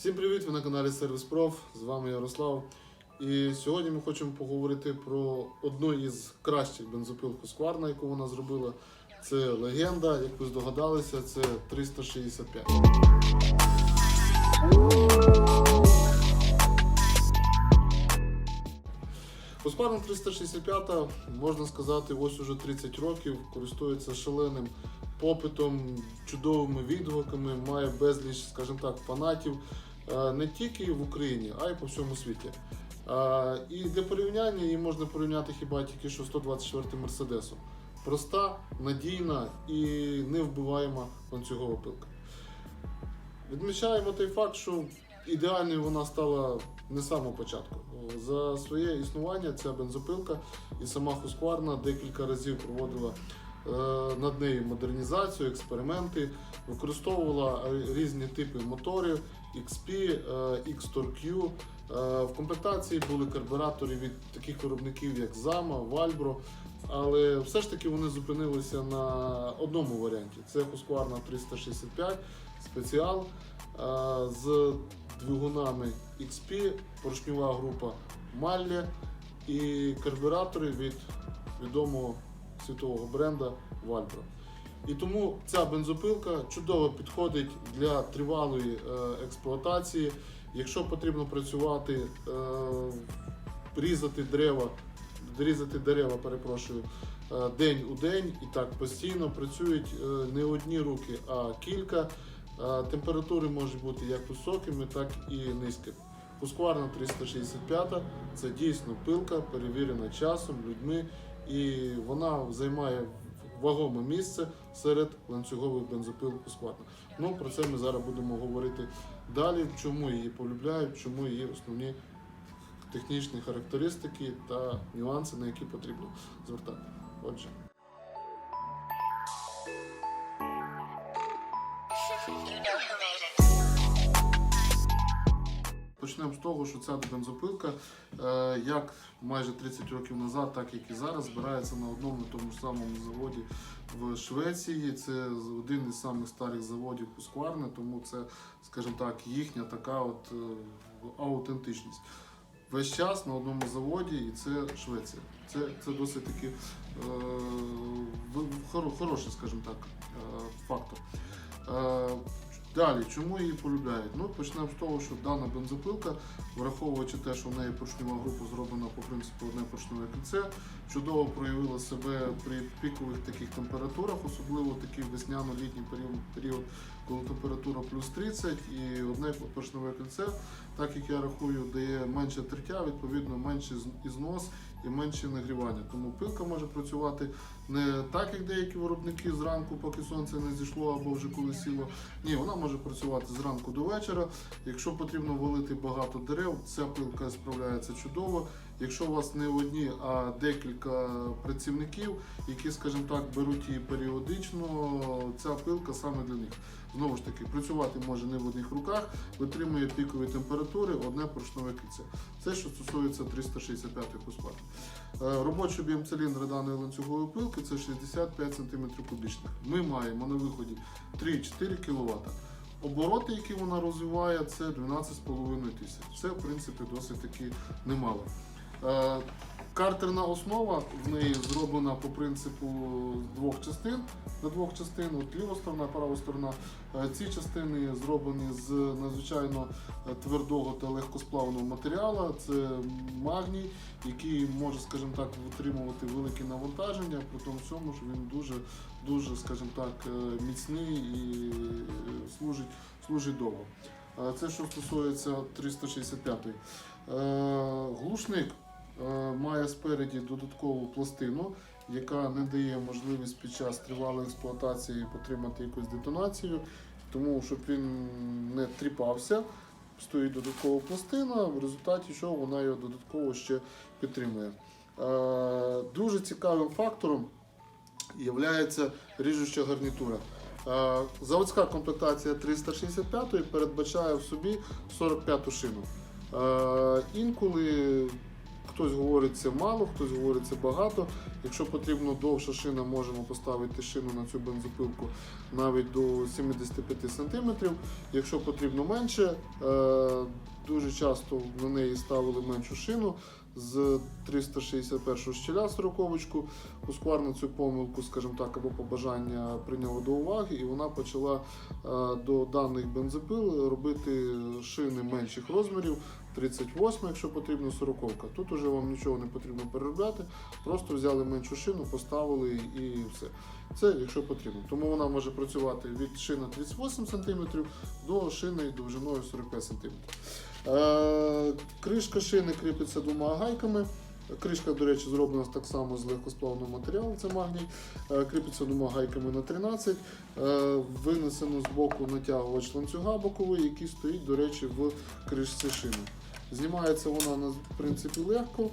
Всім привіт! Ви на каналі Сервіс Проф. З вами Ярослав. І сьогодні ми хочемо поговорити про одну із кращих бензопил Husqvarna, яку вона зробила. Це легенда, як ви здогадалися, це 365. Husqvarna 365, можна сказати, ось уже 30 років, користується шаленим попитом, чудовими відгуками, має безліч, скажімо так, фанатів не тільки в Україні, а й по всьому світі. І для порівняння її можна порівняти хіба тільки що 124 Мерседесом. Проста, надійна і невбиваєма ланцюгова пилка. Відмічаємо той факт, що ідеальною вона стала не з самого початку. За своє існування ця бензопилка і сама Husqvarna декілька разів проводила над нею модернізацію, експерименти, використовувала е, різні типи моторів XP, е, X-Torque. Е, В комплектації були карбюратори від таких виробників, як Zama, Valbro, але все ж таки вони зупинилися на одному варіанті. Це Husqvarna 365 спеціал е, з двигунами XP, поршньова група Malle і карбюратори від відомого світового бренда Valbro. І тому ця бензопилка чудово підходить для тривалої е, експлуатації. Якщо потрібно працювати, е, різати дерева, різати дерева, перепрошую, е, день у день і так постійно працюють не одні руки, а кілька. Температури можуть бути як високими, так і низькими. Husqvarna 365 це дійсно пилка, перевірена часом, людьми, і вона займає вагоме місце серед ланцюгових бензопил Husqvarna. Ну про це ми зараз будемо говорити далі. Чому її полюбляють, чому її основні технічні характеристики та нюанси, на які потрібно звертати. Отже. Почнемо з того, що ця бензопилка, е, як майже 30 років назад, так як і зараз, збирається на одному тому ж самому заводі в Швеції. Це один із самих старих заводів Husqvarna, тому це, скажімо так, їхня така от е, аутентичність. Весь час на одному заводі, і це Швеція. Це, це досить таки е, хоро- хороший, скажімо так, е, фактор. Далі, чому її полюбляють? Ну, почнемо з того, що дана бензопилка, враховуючи те, що в неї поршнева група зроблена по принципу одне поршневе кільце, чудово проявила себе при пікових таких температурах, особливо такий весняно-літній період, період, коли температура плюс 30 і одне поршневе кільце, так як я рахую, дає менше тертя, відповідно менше ізнос і менше нагрівання. Тому пилка може працювати не так, як деякі виробники зранку, поки сонце не зійшло або вже коли сіло. Ні, вона може працювати зранку до вечора. Якщо потрібно валити багато дерев, ця пилка справляється чудово. Якщо у вас не одні, а декілька працівників, які, скажімо так, беруть її періодично, ця пилка саме для них. Знову ж таки, працювати може не в одних руках, витримує пікові температури, одне поршневе кільце. Це що стосується 365 Husqvarna. Е, Робочий об'єм циліндра даної ланцюгової пилки це 65 см кубічних. Ми маємо на виході 3-4 кВт. Обороти, які вона розвиває, це 12,5 тисяч. Це, в принципі, досить таки немало. Е, Картерна основа в неї зроблена по принципу двох частин до двох частин. От ліва сторона, права сторона. Е, Ці частини зроблені з надзвичайно е, твердого та легкосплавного матеріалу. Це магній, який може, скажімо так, витримувати великі навантаження, при тому всьому, що він дуже, дуже, скажімо так, міцний і служить, служить довго. Це що стосується 365-ї. Е, Глушник має спереді додаткову пластину, яка не дає можливість під час тривалої експлуатації потримати якусь детонацію, тому щоб він не тріпався. Стоїть додаткова пластина, в результаті чого вона його додатково ще підтримує. Е, Дуже цікавим фактором є ріжуча гарнітура. Е, Заводська комплектація 365 передбачає в собі 45-ту шину. Е, Інколи Хтось говорить це мало, хтось говорить це багато. Якщо потрібно довша шина, можемо поставити шину на цю бензопилку навіть до 75 см. Якщо потрібно менше, е, дуже часто на неї ставили меншу шину з 361 щеля 40 Ускварна цю помилку, скажімо так, або побажання прийняла до уваги, і вона почала е, до даних бензопил робити шини менших розмірів. 38, якщо потрібно, 40. Тут уже вам нічого не потрібно переробляти, просто взяли меншу шину, поставили і все. Це якщо потрібно. Тому вона може працювати від шини 38 см до шини довжиною 45 см. Е, кришка шини кріпиться двома гайками. Кришка, до речі, зроблена так само з легкосплавного матеріалу, це магній. Е, Кріпиться двома гайками на 13. Е, Винесено з боку натягувач ланцюга боковий, який стоїть, до речі, в кришці шини. Знімається вона в принципі легко.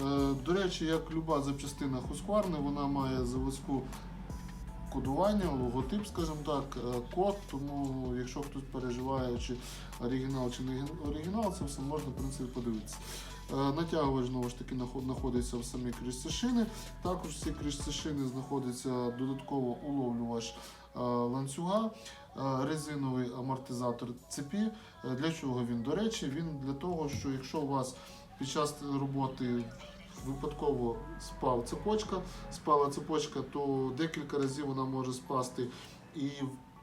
Е, До речі, як люба запчастина Husqvarna, вона має заводську кодування, логотип, скажімо так, е, код. Тому якщо хтось переживає, чи оригінал чи не оригінал, це все можна в принципі подивитися. Е, Натягувач знову ж таки знаходиться в самій кришці шини. Також в цій кришці шини знаходиться додатково уловлювач е, ланцюга, резиновий амортизатор цепі. Для чого він? До речі, він для того, що якщо у вас під час роботи випадково спав цепочка, спала цепочка, то декілька разів вона може спасти і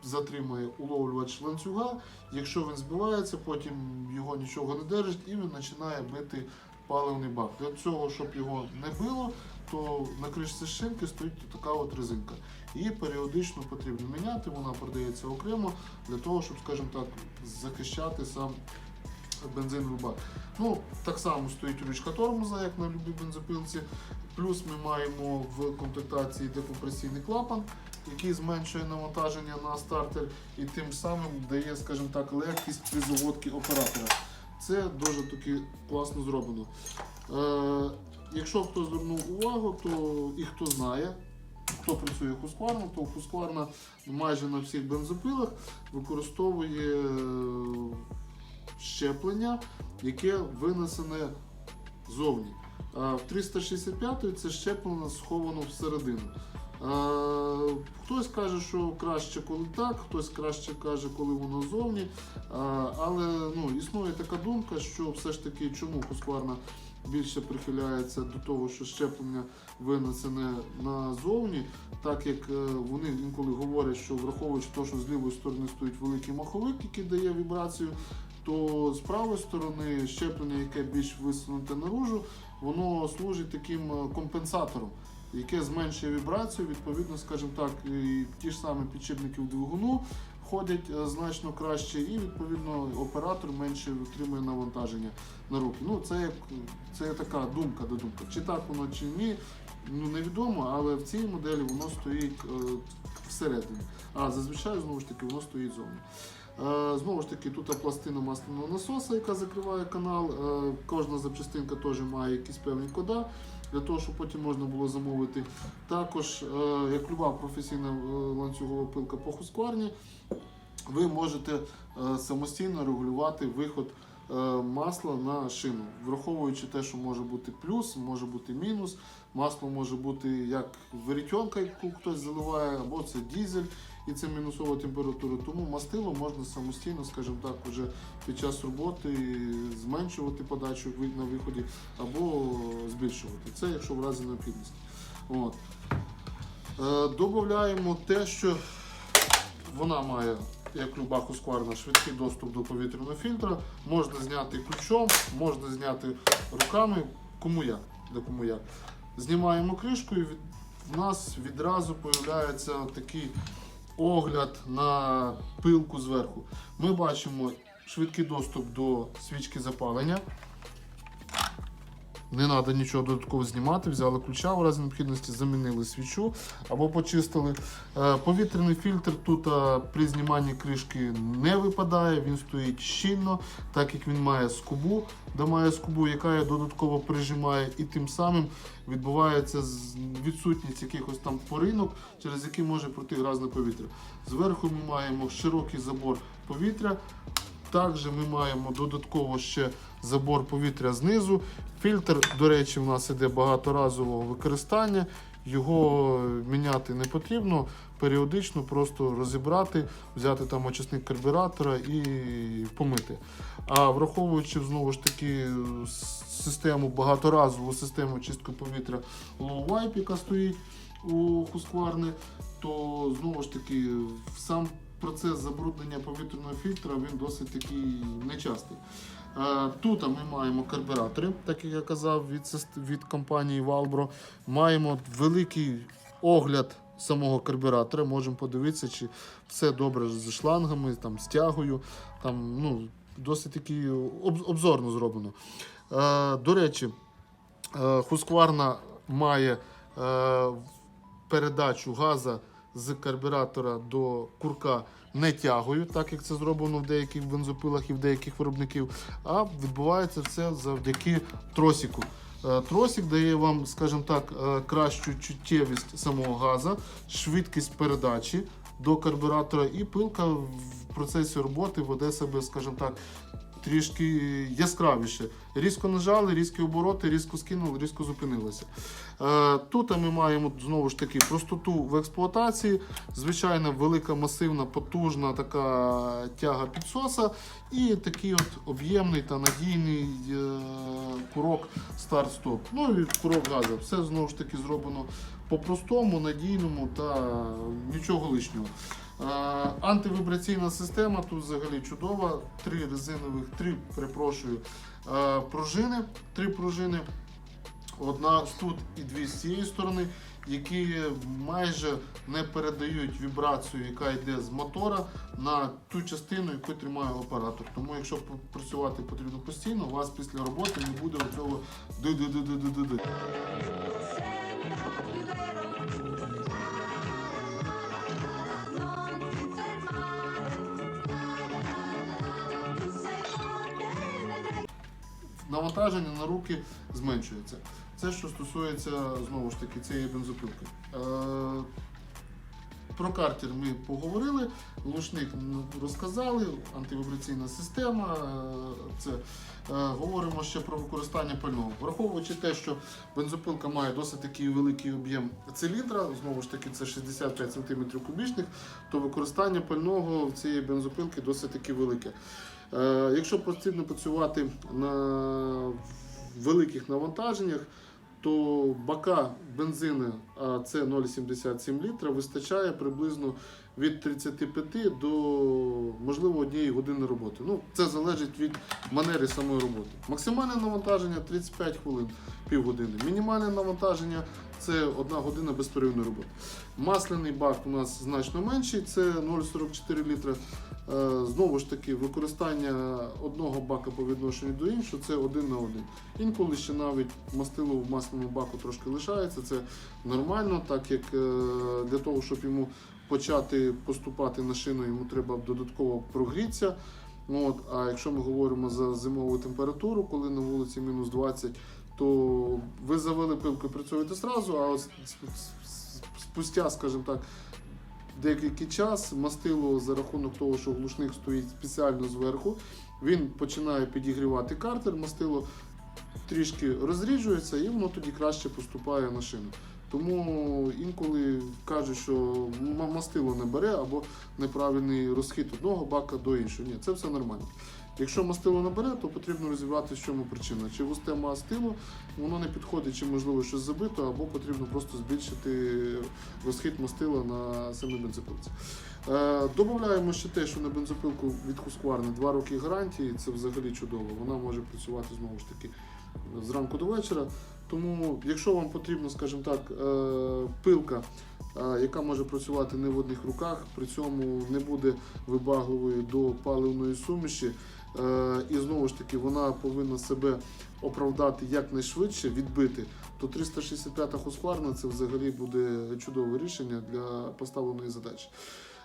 затримує уловлювач ланцюга. Якщо він збивається, потім його нічого не держить і він починає бити паливний бак. Для цього, щоб його не било, то на кришці шинки стоїть така от резинка. Її періодично потрібно міняти, вона продається окремо для того, щоб, скажімо так, захищати сам бензиновий бак. Ну, так само стоїть ручка тормоза, як на любій бензопилці. Плюс ми маємо в комплектації декомпресійний клапан, який зменшує навантаження на стартер і тим самим дає, скажімо так, легкість при заводці оператора. Це дуже таки класно зроблено. Е, якщо хто звернув увагу, то і хто знає, хто працює Husqvarna, то Husqvarna майже на всіх бензопилах використовує е, щеплення, яке винесене зовні. В 365 це щеплення сховано всередину. Хтось каже, що краще, коли так, хтось краще каже, коли воно зовні. Але ну, існує така думка, що все ж таки чому Husqvarna більше прихиляється до того, що щеплення винесене назовні, так як е, вони інколи говорять, що враховуючи те, що з лівої сторони стоїть великий маховик, який дає вібрацію, то з правої сторони щеплення, яке більш висунуте наружу, воно служить таким е, компенсатором, яке зменшує вібрацію. Відповідно, скажімо так, і ті ж самі підшипники в двигуну ходять е, значно краще, і відповідно оператор менше отримує навантаження на руки. Ну це як це така думка до думки. Чи так воно чи ні, ну невідомо, але в цій моделі воно стоїть е, всередині. А зазвичай знову ж таки воно стоїть зовні. Е, Знову ж таки, тут пластина масляного насоса, яка закриває канал. Е, Кожна запчастинка теж має якісь певні кода, для того, щоб потім можна було замовити. Також, е, як люба професійна ланцюгова пилка по Husqvarna, ви можете самостійно регулювати виход масла на шину, враховуючи те, що може бути плюс, може бути мінус. Масло може бути як веретенка, яку хтось заливає, або це дізель, і це мінусова температура. Тому мастило можна самостійно, скажімо так, вже під час роботи зменшувати подачу на виході або збільшувати. Це якщо в разі необхідності. От. Е, Додаємо те, що вона має, як люба Husqvarna, швидкий доступ до повітряного фільтра. Можна зняти ключом, можна зняти руками, кому як. Де кому як. Знімаємо кришку і в нас відразу з'являється такий огляд на пилку зверху. Ми бачимо швидкий доступ до свічки запалення. Не треба нічого додатково знімати, взяли ключа у разі необхідності, замінили свічу або почистили. Е, Повітряний фільтр тут е, при зніманні кришки не випадає, він стоїть щільно, так як він має скобу, де має скобу, яка його додатково прижимає, і тим самим відбувається відсутність якихось там поринок, через які може пройти гразне повітря. Зверху ми маємо широкий забор повітря. Також ми маємо додатково ще забор повітря знизу. Фільтр, до речі, в нас іде багаторазового використання. Його міняти не потрібно. Періодично просто розібрати, взяти там очисник карбюратора і помити. А враховуючи знову ж таки систему, багаторазову систему чистки повітря Low Wipe, яка стоїть у Husqvarna, то знову ж таки сам процес забруднення повітряного фільтра він досить такий нечастий. Е, Тут ми маємо карбюратори, так як я казав, від, від компанії Valbro. Маємо великий огляд самого карбюратора. Можемо подивитися, чи все добре з шлангами, там, з тягою. Там, ну, досить таки об- обзорно зроблено. Е, До речі, е, Husqvarna має передачу газа з карбюратора до курка не тягою, так як це зроблено в деяких бензопилах і в деяких виробників, а відбувається все завдяки тросіку. Е, Тросик дає вам, скажімо так, е, кращу чуттєвість самого газа, швидкість передачі до карбюратора, і пилка в процесі роботи веде себе, скажімо так, трішки яскравіше. Різко нажали, різкі обороти, різко скинули, різко зупинилися. Е, Тут ми маємо знову ж таки простоту в експлуатації, звичайно, велика, масивна, потужна така тяга підсоса і такий от об'ємний та надійний е, курок старт-стоп. Ну і курок газу. Все знову ж таки зроблено по-простому, надійному та нічого лишнього. Е, Антивібраційна система тут взагалі чудова. Три резинових, три, перепрошую, е, пружини. Три пружини. Одна тут і дві з цієї сторони, які майже не передають вібрацію, яка йде з мотора, на ту частину, яку тримає оператор. Тому, якщо працювати потрібно постійно, у вас після роботи не буде оцього ди-ди-ди-ди-ди-ди. Навантаження на руки зменшується. Це що стосується знову ж таки цієї бензопилки. Е, Про картер ми поговорили, глушник ну, розказали, антивібраційна система. е, Це Е, говоримо ще про використання пального. Враховуючи те, що бензопилка має досить такий великий об'єм циліндра, знову ж таки це 65 см кубічних, то використання пального в цієї бензопилки досить таки велике. Е, Якщо потрібно працювати на великих навантаженнях, то бака бензину, а це 0,77 літра, вистачає приблизно від 35 до можливо однієї години роботи. Ну, це залежить від манери самої роботи. Максимальне навантаження 35 хвилин, півгодини. Мінімальне навантаження це одна година безперервної роботи. Масляний бак у нас значно менший, це 0,44 літра. Е, Знову ж таки, використання одного бака по відношенню до іншого це один на один. Інколи ще навіть мастило в масляному баку трошки лишається. Це нормально, так як е, для того, щоб йому почати поступати на шину, йому треба додатково прогрітися. От, а якщо ми говоримо за зимову температуру, коли на вулиці мінус 20, то ви завели пилку і працюєте зразу, а с- спустя, скажімо так, деякий час мастило за рахунок того, що глушник стоїть спеціально зверху, він починає підігрівати картер, мастило трішки розріджується і воно тоді краще поступає на шину. Тому інколи кажуть, що мастило не бере або неправильний розхід одного бака до іншого. Ні, це все нормально. Якщо мастило не бере, то потрібно розібрати, в чому причина. Чи густе мастило, воно не підходить, чи можливо щось забито, або потрібно просто збільшити розхід мастила на самій бензопилці. Е, Додаємо ще те, що на бензопилку від Husqvarna 2 роки гарантії, це взагалі чудово. Вона може працювати знову ж таки зранку до вечора. Тому, якщо вам потрібно, скажімо так, е, пилка, е, яка може працювати не в одних руках, при цьому не буде вибагливою до паливної суміші, е, і знову ж таки вона повинна себе оправдати якнайшвидше, відбити, то 365 Husqvarna це взагалі буде чудове рішення для поставленої задачі.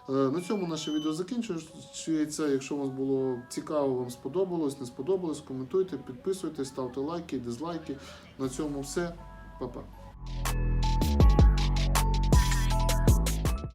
Е, На цьому наше відео закінчується. Якщо вам було цікаво, вам сподобалось, не сподобалось, коментуйте, підписуйтесь, ставте лайки, дизлайки. На цьому все. Па-па.